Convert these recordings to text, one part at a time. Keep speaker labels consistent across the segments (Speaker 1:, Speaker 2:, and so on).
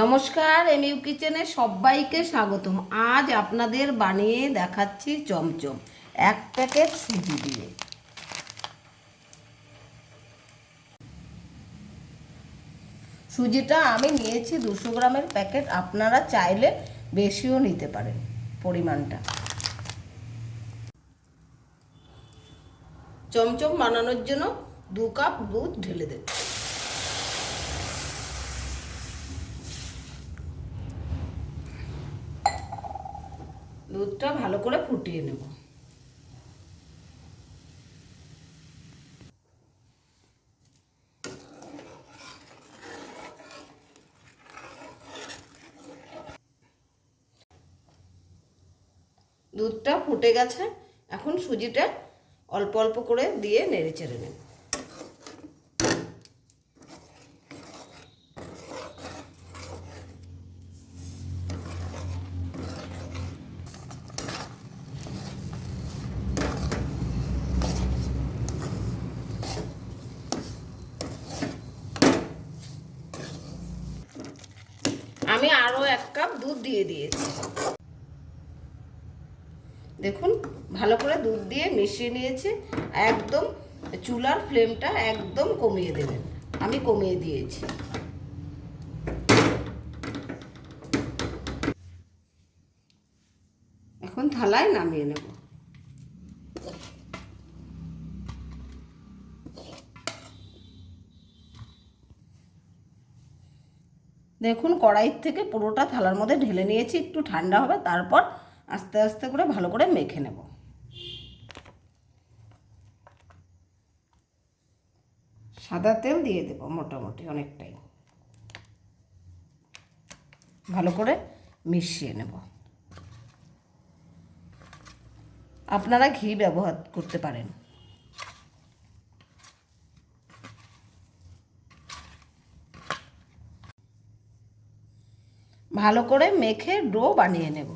Speaker 1: নমস্কার এমইউ কিচেনে সবাইকে স্বাগতম। আজ আপনাদের বানিয়ে দেখাচ্ছি চমচম, এক প্যাকেট সুজি দিয়ে। সুজিটা আমি নিয়েছি দুশো গ্রামের প্যাকেট, আপনারা চাইলে বেশিও নিতে পারেন পরিমাণটা। চমচম বানানোর জন্য দু কাপ দুধ ঢেলে দেব দুধটা ভালো করে ফুটিয়ে নেব। দুধটা ফুটে গেছে, এখন সুজিটা অল্প অল্প করে দিয়ে নেড়ে চেড়ে নেব। আমি আরও এক কাপ দুধ দিয়ে দিয়েছি। দেখুন, ভালো করে দুধ দিয়ে মিশিয়ে নিয়েছি। একদম চুলার ফ্লেমটা একদম কমিয়ে দেবেন। আমি কমিয়ে দিয়েছি। এখন থালায় নামিয়ে নেব। দেখুন, কড়াইর থেকে পুরোটা থালার মধ্যে ঢেলে নিয়েছি, একটু ঠান্ডা হবে, তারপর আস্তে আস্তে করে ভালো করে মেখে নেব। সাদা তেল দিয়ে দেব মোটামুটি অনেকটাই। ভালো করে মিশিয়ে নেব। আপনারা ঘি ব্যবহার করতে পারেন। ভালো করে মেখে ডো বানিয়ে নেব।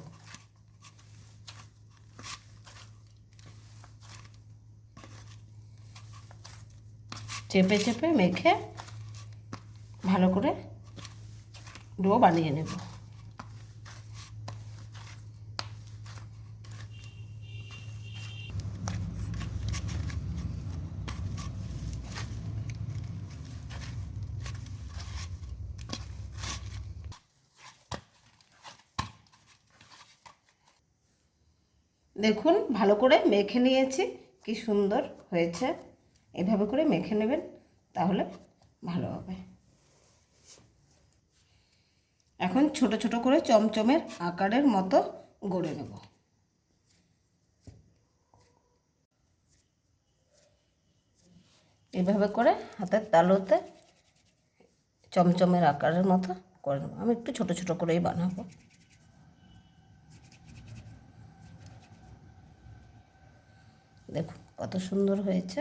Speaker 1: চেপে চেপে মেখে ভালো করে ডো বানিয়ে নেব। দেখুন, ভালো করে মেখে নিয়েছি। কি সুন্দর হয়েছে। এভাবে করে মেখে নেবেন, তাহলে ভালো হবে। এখন ছোট ছোট করে চমচমের আকারের মতো গড়ে নেব। এভাবে করে হাতের তালুতে চমচমের আকারের মতো করে নেব। আমি একটু ছোট ছোট করেই বানাবো দেখুন কত সুন্দর হয়েছে।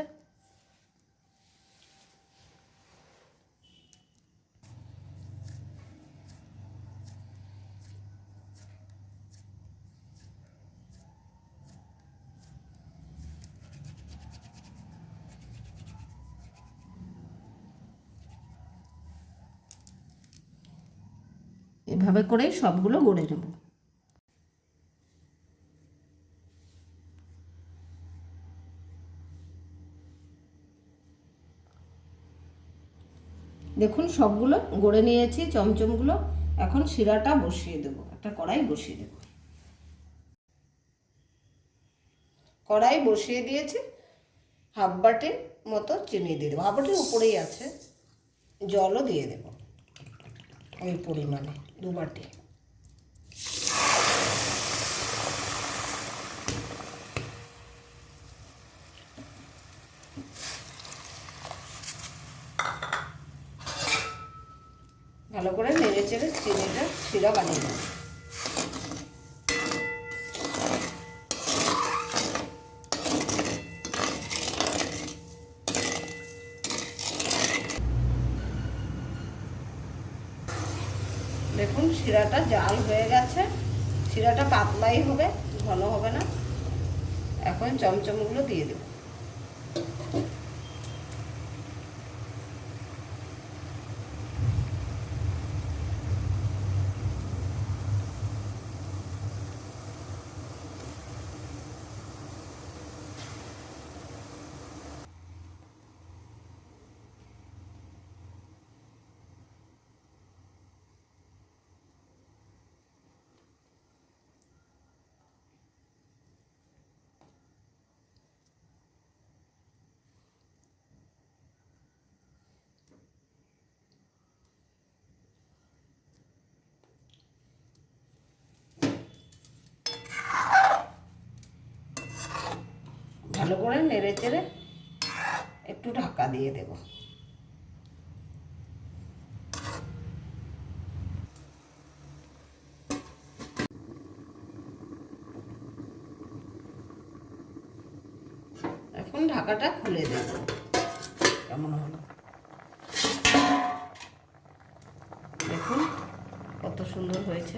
Speaker 1: এভাবে করেই সবগুলো গড়ে নেব। দেখুন, সবগুলো গড়ে নিয়েছি, চমচমগুলো। এখন শিরাটা বসিয়ে দেবো, একটা কড়াই বসিয়ে দেবো। কড়াই বসিয়ে দিয়েছি, হাফ বাটির মতো চিনি দিয়ে দেবো। হাফ বাটির উপরেই আছে, জলও দিয়ে দেব, ওই পরিমাণে, দু বাটি। ভালো করে নেড়ে চেড়ে চিনিটা শিরা বানিয়ে নেব। দেখুন, শিরাটা জাল হয়ে গেছে। শিরাটা পাতলাই হবে ঘন হবে না। এখন চমচমগুলো দিয়ে দেব। করে নেড়ে চেড়ে একটু ঢাকা দিয়ে দেব। এখন ঢাকাটা খুলে দেব। কেমন হলো? দেখুন কত সুন্দর হয়েছে।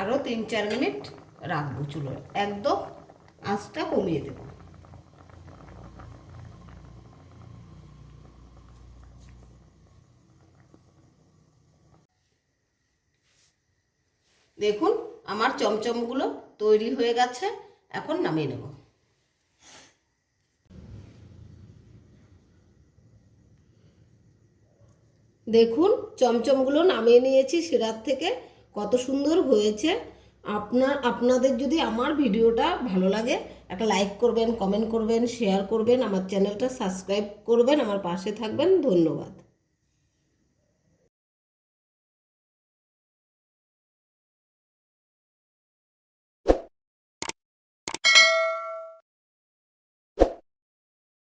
Speaker 1: আরও তিন চার মিনিট রাখব চুলো একদম আঁচটা কমিয়ে দেব। দেখুন, আমার চমচমগুলো তৈরি হয়ে গেছে, এখন নামিয়ে নেব। দেখুন, চমচমগুলো নামিয়ে নিয়েছি শিরার থেকে। কত সুন্দর হয়েছে। আপনার, আপনাদের যদি আমার ভিডিওটা ভালো লাগে, একটা লাইক করবেন কমেন্ট করবেন শেয়ার করবেন, আমার চ্যানেলটা সাবস্ক্রাইব করবেন, আমার পাশে থাকবেন, ধন্যবাদ।